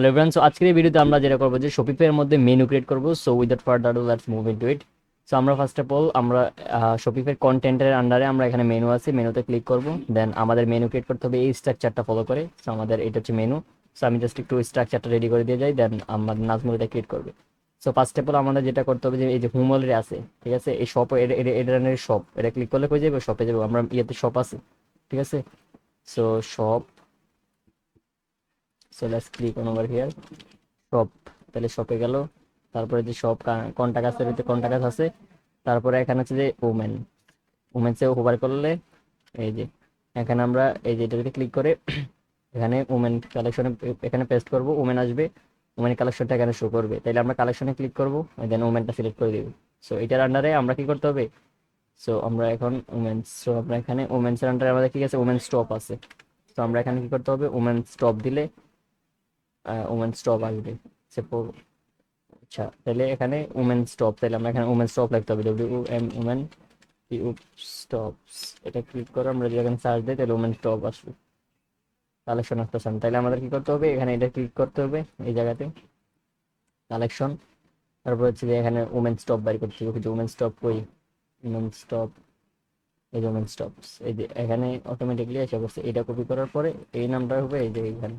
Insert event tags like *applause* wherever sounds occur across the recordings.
Hello everyone so আজকের ভিডিওতে আমরা যেটা করব যে শপিফাইয়ের মধ্যে মেনু ক্রিয়েট করব। So without further do let's move into it so আমরা ফার্স্ট অফ অল আমরা শপিফাইয়ের কন্টেন্টের আন্ডারে আমরা এখানে মেনু আছে। মেনুতে ক্লিক করব দেন আমাদের মেনু ক্রিয়েট করতে হবে। এই স্ট্রাকচারটা ফলো করে। সো আমাদের এটা হচ্ছে মেনু সো আমি জাস্ট একটু স্ট্রাকচারটা রেডি করে দিয়ে যাই দেন আমাদের নাজমুল এটা ক্রিয়েট করবে। সো ফার্স্ট অফ অল আমাদের যেটা করতে হবে যে এই যে হোম অলরেডি আছে, ঠিক আছে? এই শপ এটা শপ এটা ক্লিক করলে কই যাবে শপে যাবে। আমরা ইয়েতে শপ আছে, ঠিক আছে? So shop so let's click on over here shop তাহলে শপে গেল। তারপরে যে শপ কন্টাক্ট আছে এতে কন্টাক্ট আছে? তারপরে এখানে আছে যে ওমেন ওমেন্সে ওভার করলে এই যে, এখানে আমরা এই যে এটাতে ক্লিক করে *clears throat* এখানে ওমেন কালেকশনে এখানে পেস্ট করব ওমেন আসবে। ওমেন কালেকশনটা এখানে শো করবে। তাহলে আমরা কালেকশনে ক্লিক করব দেন ওমেনটা সিলেক্ট করে দেব। সো এটার আন্ডারে আমরা কি করতে হবে? সো আমরা এখন ওমেন্স সো আমরা এখানে ওমেন্সের আন্ডারে আমাদের কি আছে? ওমেন স্টপ আছে। তো আমরা এখানে কি করতে হবে? ওমেন স্টপ দিলে ওমেন স্টপ আসবে সাপোজ আচ্ছা তাহলে এখানে উমেন স্টপ তাহলে আমরা এখানে উমেন স্টপ লিখতে হবে। ডব্লিউ এম ইউ স্টপস এটা ক্লিক করে আমরা যদি এখানে সার্চ দিই তাহলে উমেন স্টপ আসবে। কালেকশন আসতেছে না তাহলে আমাদের কি করতে হবে? এখানে এটা ক্লিক করতে হবে এই জায়গাতে। কালেকশন তারপর হচ্ছে যে এখানে উমেন স্টপ বাই করতে হবে। উমেন স্টপ কই? উমেন স্টপ এই যে উমেন স্টপস এই যে এখানে অটোমেটিকলি এসে বসছে। এটা কপি করার পরে এই নামটা হবে এই যে এখানে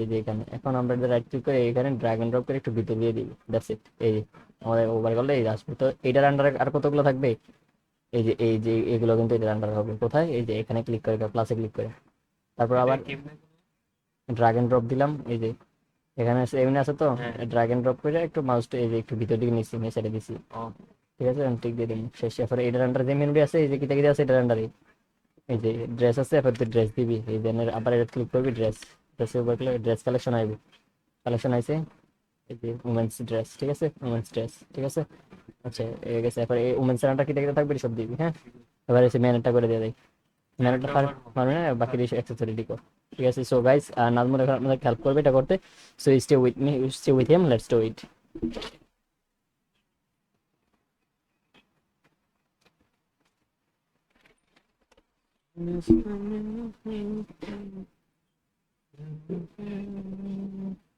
এই যে এখানে। এখন আমরা রাইট ক্লিক করে এখানে ড্র্যাগ এন্ড ড্রপ করে একটু ভিতর দিয়ে দিই। দ্যাটস ইট এই আমাদের ওভার করলে এই আসবে তো এটার আন্ডারে আর কতগুলো থাকবে? এই যে এই যে এগুলো কিন্তু এটার আন্ডার হবে কোথায়? এই যে এখানে ক্লিক করে প্লাসে ক্লিক করে। তারপর আবার ড্র্যাগ এন্ড ড্রপ দিলাম এই যে। এখানে এমনি আছে তো। ড্র্যাগ এন্ড ড্রপ করে একটু মাউসটা এই যে একটু ভিতর দিকে নিচ্ছি নিয়ে ছেড়ে দিছি। ঠিক আছে? আমি টিক দিয়ে দিন শেষ। এরপরে এটার আন্ডার যে মেনুটি আছে এই যে কিতা কিতা আছে এটার আন্ডারে এই যে ড্রেস আছে এরপর তুই ড্রেস দিবি। এই যে আবার এটা ক্লিক করবি ড্রেস ড্রেসের ড্রেস কালেকশন আইবে। কালেকশন আইছে, এই উমেন্স ড্রেস ঠিক আছে? উমেন্স ড্রেস ঠিক আছে? আচ্ছা এই গেছে এবার এই উমেন্স রানটা কি দেখতে থাকবে? সব দিবি হ্যাঁ? এবার এসে ম্যানেটটা করে দিয়ে দেয় ম্যানেটটা পারবে না? বাকি অ্যাক্সেসরি ডিকো ঠিক আছে? সো গাইস আর নাজমুল এখন আপনাদের হেল্প করবে এটা করতে। So stay with me stay with him let's do it Thank you. うん。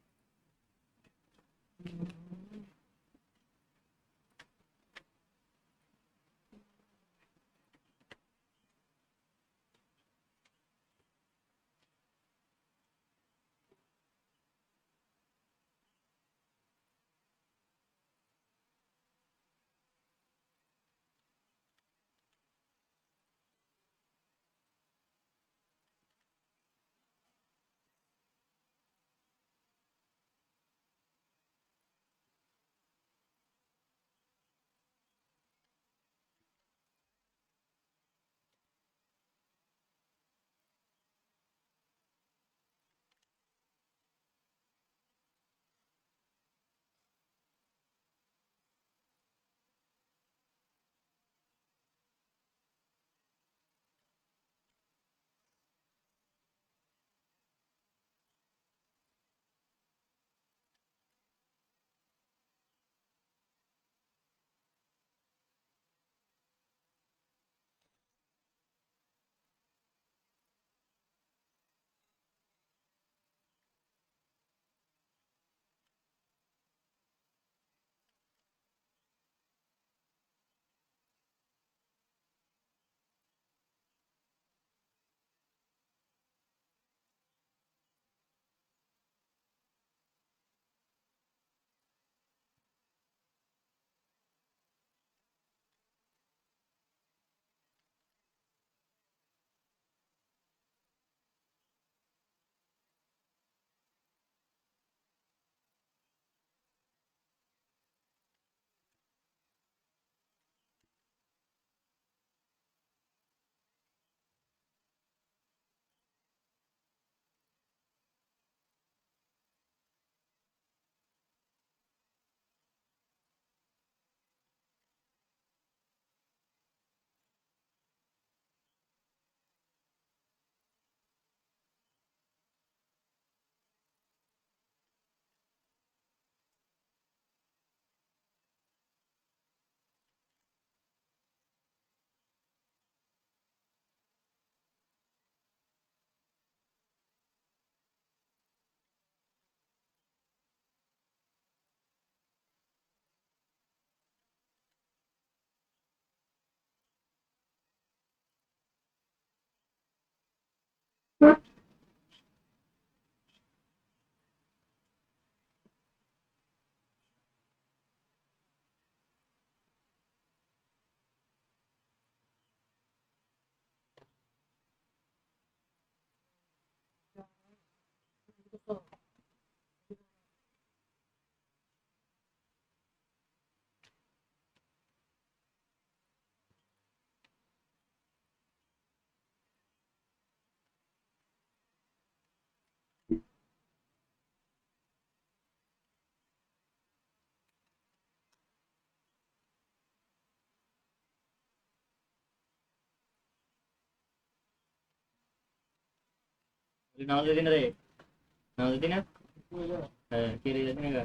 দিদি না রে নামাজ দিদি না হ্যাঁ কে রে যাচ্ছি না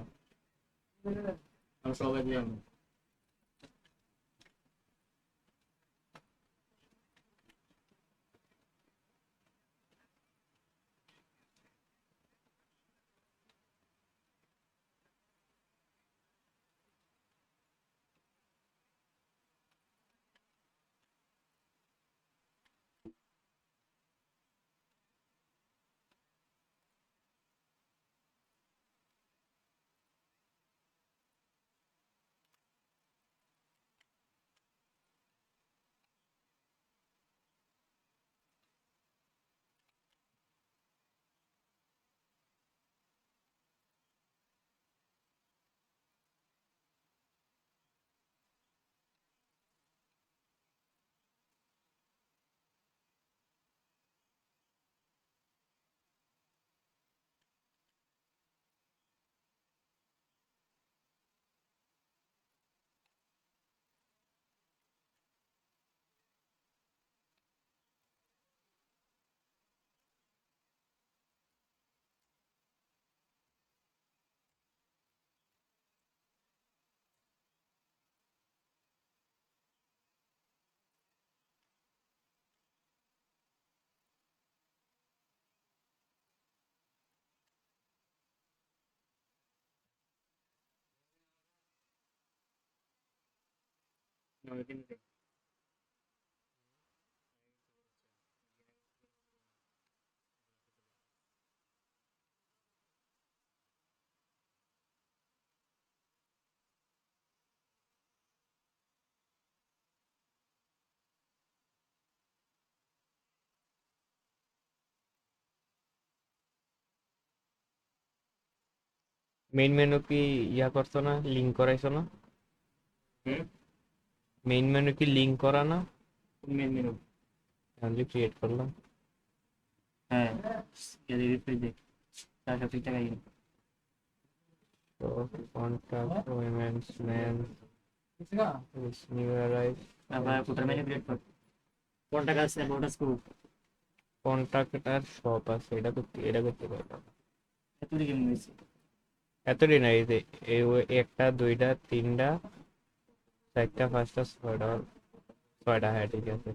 গা আমরা সবাই যাব নামাজ দিদি না রে মেইন মেনু কি ইয়া করছ না? লিঙ্ক করাইছো না? হুম মেইন মেনু কি লিঙ্ক করা না? মেন মেনু অনলি ক্রিয়েট করলাম। হ্যাঁ যদি রিফ্রেশ দে টাকা দিন তো contact women's man is new arrive menu create কর আছে অ্যাবাউট স্কুল কন্টাক্ট আর শপ আছে এটা করতে এটা করতে পারলাম এত দিকে হয়েছে এতদিন এই একটা দুইটা তিনটা চারটা পাঁচটা ছয়টা ছয়টা হ্যাঁ ঠিক আছে।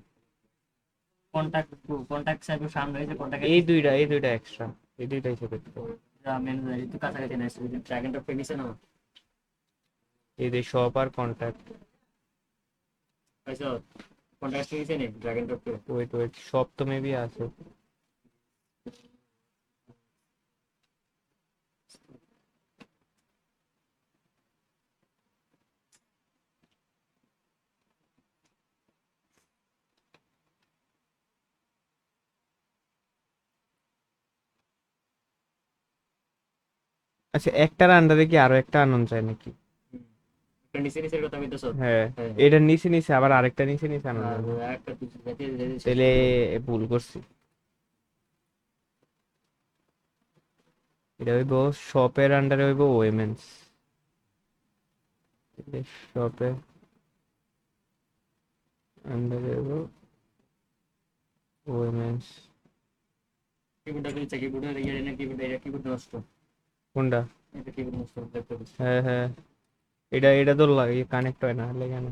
কন্টাক্ট কন্টাক্ট সাইড সামনে হয়েছে কন্টাক্ট এই দুইটা এই দুইটা এক্সট্রা এই দুইটাই সে করতে হবে মেনু দাঁড়িয়ে তুই কাছাকাছি না আসছে ড্রাগন টপ পেয়েছে না এই যে শপ আর কন্টাক্ট পাইছো কন্টাক্ট পেয়েছে নে dragon top wait wait shop তো মেবি আছে। আচ্ছা একটার আন্ডারে কি আরও একটা আনন্দ চাই নাকি? নিচে নিচের কথা কইতেছ? হ্যাঁ হ্যাঁ। এটার নিচে নিচে আবার আরেকটা নিচে নিচে আনন্দ যেতে যেতে তাহলে ভুল করছি। এটা হইব শপের আন্ডারে হইব ওয়েমেন্স শপে আন্ডারে হইব ওয়েমেন্স কিবোর্ডটা তুই কিবোর্ডের ইয়ে না কিবোর্ড এটা কিবোর্ড নষ্ট। কোনটা? হ্যাঁ হ্যাঁ। এটা এটা তো লাগে কানেক্ট হয় না হলে কেন?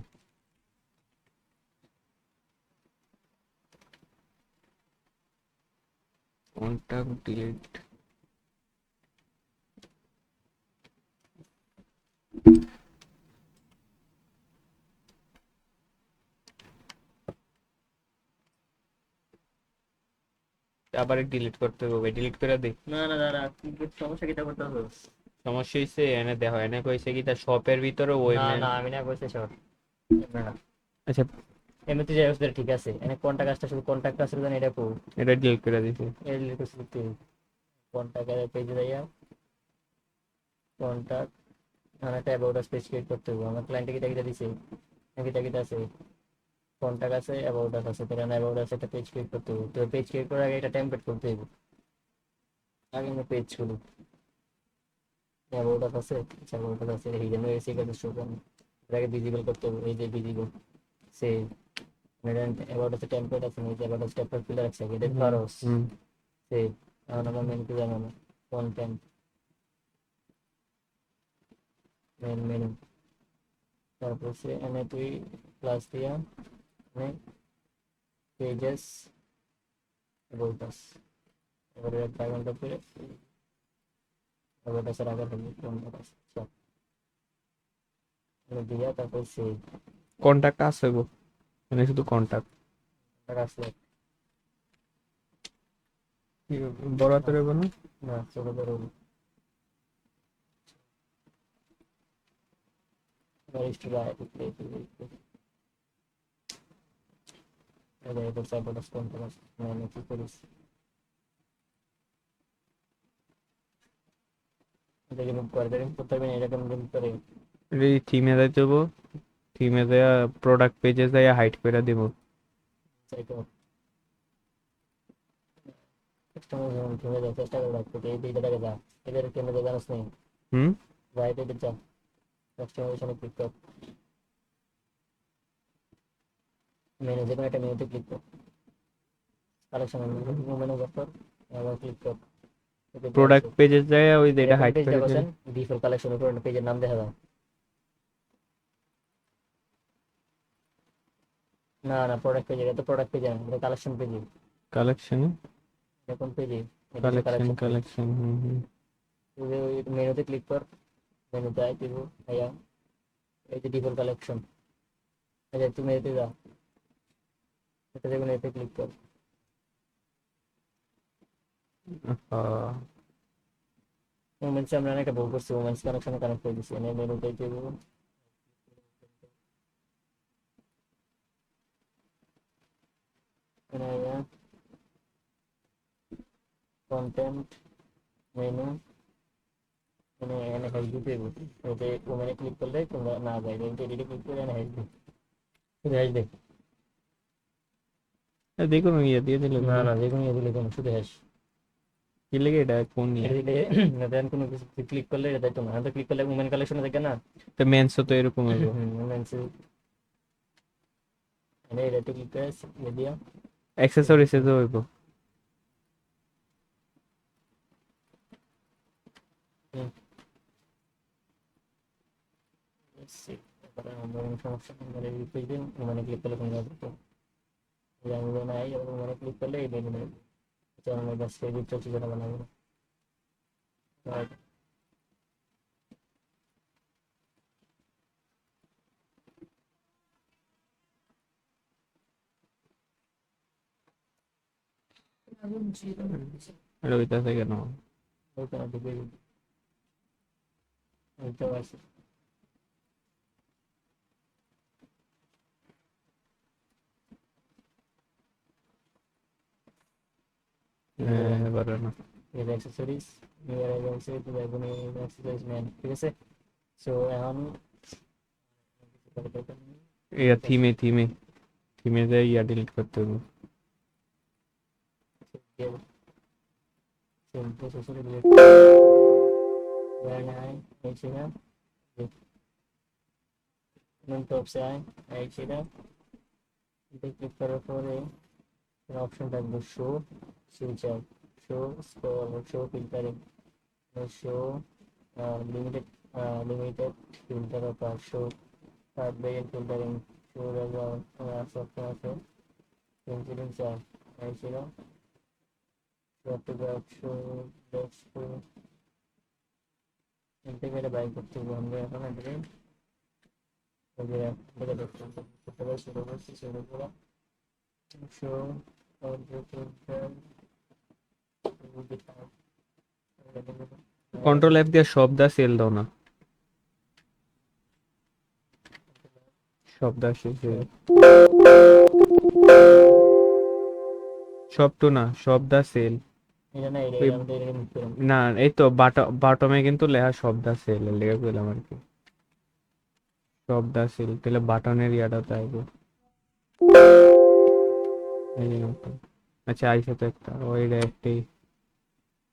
কন্টাক্ট ডিলিট আবার ডিলিট করতে হবে ডিলিট করে দিই না না দাদা কি কি সমস্যা কিটা করতে হবে? সমস্যা হয়েছে এনে দেখো এনে কইছে কি তার শপের ভিতরে ওই না না আমি না কইছি না। আচ্ছা। এমনিতে যাই হোক ঠিক আছে। এনে কন্টাক্ট আসতে শুধু কন্টাক্ট আসলে জানি এটা পু এটা ডিলিট করে দিছি। এই লিখে শুধু কন্টাক্ট পেজে যাইয়া কন্টাক্ট মানে একটা অ্যাবাউট আস পেজ ক্রিয়েট করতে হবে। আমার ক্লায়েন্টে কিটা কিটা দিছে? কিটা কিটা আছে? কন্টাক্ট আছে অ্যাবাউট আস আছে তাহলে অ্যাবাউট আছে একটা পেজ ক্রিয়েট করতে হবে তো পেজ ক্রিয়েট করার আগে এটা টেমপ্লেট করতে হবে আগে আমি পেজ খুলি। অ্যাবাউট আস আছে অ্যাবাউট আস আছে হিডেন ওয়ে সিক্রেট শো করুন এটাকে ভিজিবল করতে হবে এই যে ভিজিবল সে অ্যাবাউট আছে টেমপ্লেট আছে এই যে অ্যাবাউট আস টেমপ্লেট ফিলার আছে এটা হুম সেই এখন আমরা মেনুতে যাব না কন্টেন্ট মেন মেনু তারপর হচ্ছে এনে তুই প্লাস দিয়া এনে পেজেস বলতাস এবারে ড্রাগনটা করে এবারটা স্যার আগে থাকবে কোনটা আচ্ছা এনে দিয়া তারপর সেভ কন্টাক্ট গো মানে শুধু কন্টাক্ট টাকা আসলে বড় হাতের কোনো না? ছোট করে Register এটা এটা সাইবরটা স্পন করা মানে কি করিস এটা রিমুভ করে রিমুভ করতে হবে না এটা কেমন রিমুভ করে এই থিমে যাইতে হব থিমে যাইয়া প্রোডাক্ট পেজে যাইয়া হাইড করে দিব চেষ্টা করে রাখতে এই দুইটা টাকা যা এদের কেন্দ্রে জানাস নেই হুম রাইট এদের যা কাস্টমার এখানে ক্লিক কর মেনু যে কোনো একটা মেনুতে ক্লিক কর কালেকশন মেনু কর আবার ক্লিক কর প্রোডাক্ট পেজে যাইয়া ওই যে এটা হাইড করে দিলে ডিফল্ট কালেকশন উপর পেজের নাম দেখা দাও না না প্রোডাক্ট পেজে এটা তো প্রোডাক্ট পেজে না কালেকশন পেজে কালেকশন এখন পেজে কালেকশন কালেকশন হুম হুম। ওই মেনুতে ক্লিক কর মেনুতে আই দিব এই যে ডিফল্ট কালেকশন আচ্ছা তুমি এতে যা এটা দেখুন এতে ক্লিক কর আহ, ওমেন্স আমরা একটা ভুল করছি ওমেন্স কানেকশনে কানেক্ট করে দিচ্ছি এনে মেনুতে দিব কন্টেন্ট মেনু এনে এনে হেল্প দিতে ওতে ওমেনে ক্লিক করলে তোমরা না এতে এডিটে ক্লিক করে এনে হেল্প দিই হেল্প দে এ দেখুন ইয়ে দিয়ে দিলে না না যে কোনো ইয়ে দিলে কোনো শুধু হ্যাশ কি লেগে এটা কোন নিয়ে এটা দিলে দেন কোনো কিছু ক্লিক করলে এটা দেখতো না তো ক্লিক করলে ওমেন কালেকশনে দেখে না তো মেন্সও তো এরকম হইব ওমেন্স এনে এটা ক্লিক করে ইয়ে দিয়া অ্যাক্সেসরিজ এও হইব তারপরে আমরা কোনো সমস্যা নেই মানে এই পেজে ওমেনে ক্লিক করলে কোনো যাবে এই আমি নাই এবং ওমেনে ক্লিক করলে এই মেনু নেই এটা আমার কাছে এডিট চলছে যেটা বানাবো না আর এটা হইতাছে কেন ওখানে ঢুকে গেছি এইটা আছে এবারে না এই অ্যাক্সেসরিজ এবারে বলছে তো এখন এই অ্যাক্সেসরিজ মেন ঠিক আছে সো এখন ইয়া থিমে থিমে থিমে যাই ইয়া ডিলিট অপশন থাকবে show सीधा नन टॉप से आए एक सीधा इधर क्लिक करो फॉर ए ऑप्शन टाइप दो show future show score show filtering show limited limited filter off show card बेगन फिल्टरिंग शो रिजल्ट सॉफ्टवेयर से इंसिडेंट है एक सीधा photograph show desk integrate by করতে হবে আমরা এখন এটাকে ওই যে এটা দেখতে হবে করতে পারি শুরু করছি শুরু করা শো কন্ট্রোল এফ দিয়ে সব দা সেল দাও না। সব দা শেষে সব না সব দা সেল না, এই তো বাটমে কিন্তু লেখা সব দা সেল লেখা পেলাম আর কি। সব দা সেল তাহলে বাটনের ইয়াটা এই আচ্ছা আইসা তো একটা ওইটা একটাই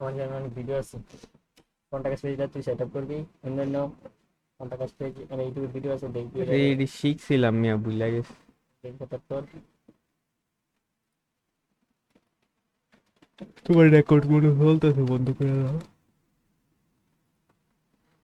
তোমার জানা অনেক ভিডিও আছে তুই সেট আপ করবি অন্যান্য মানে ইউটিউব ভিডিও আছে দেখবি শিখছিলাম মিয়া বুঝলা গেছে দেখবে তারপর তোমার রেকর্ড মনে চলতেছে বন্ধ করে দাও।